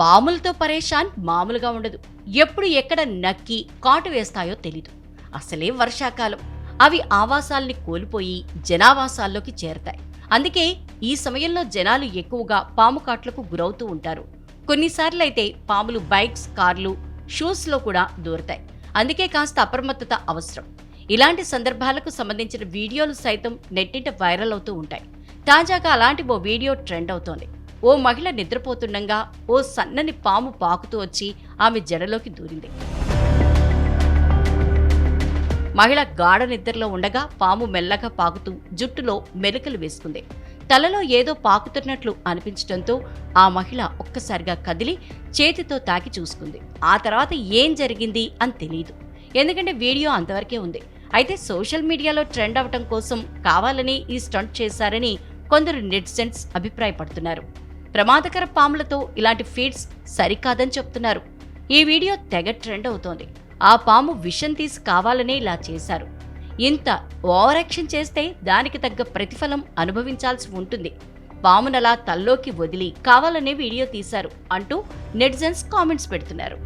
పాములతో పరేషాన్ మామూలుగా ఉండదు. ఎప్పుడు ఎక్కడ నక్కి కాటు వేస్తాయో తెలీదు. అసలే వర్షాకాలం. అవి ఆవాసాల్ని కోల్పోయి జనావాసాల్లోకి చేరతాయి. అందుకే ఈ సమయంలో జనాలు ఎక్కువగా పాము కాట్లకు గురవుతూ ఉంటారు. కొన్నిసార్లైతే పాములు బైక్స్ కార్లు షూస్లో కూడా దూరతాయి. అందుకే కాస్త అప్రమత్తత అవసరం. ఇలాంటి సందర్భాలకు సంబంధించిన వీడియోలు సైతం నెట్టింట వైరల్ అవుతూ ఉంటాయి. తాజాగా అలాంటి ఓ వీడియో ట్రెండ్ అవుతోంది. ఓ మహిళ నిద్రపోతుండగా ఓ సన్నని పాము పాకుతూ వచ్చి ఆమె జడలోకి దూరింది. మహిళ గాఢ నిద్రలో ఉండగా పాము మెల్లగా పాకుతూ జుట్టులో మెలికలు వేసుకుంది. తలలో ఏదో పాకుతున్నట్లు అనిపించడంతో ఆ మహిళ ఒక్కసారిగా కదిలి చేతితో తాకి చూసుకుంది. ఆ తర్వాత ఏం జరిగింది అని తెలియదు ఎందుకంటే వీడియో అంతవరకే ఉంది. అయితే సోషల్ మీడియాలో ట్రెండ్ అవటం కోసం కావాలని ఈ స్టంట్ చేశారని కొందరు నెటిజన్స్ అభిప్రాయపడుతున్నారు. ప్రమాదకర పాములతో ఇలాంటి ఫీడ్స్ సరికాదని చెప్తున్నారు. ఈ వీడియో తెగ ట్రెండ్ అవుతోంది. ఆ పాము విషం తీసి కావాలనే ఇలా చేశారు. ఇంత ఓవర్ యాక్షన్ చేస్తే దానికి తగ్గ ప్రతిఫలం అనుభవించాల్సి ఉంటుంది. పామునలా తల్లోకి వదిలి కావాలనే వీడియో తీశారు అంటూ నెటిజన్స్ కామెంట్స్ పెడుతున్నారు.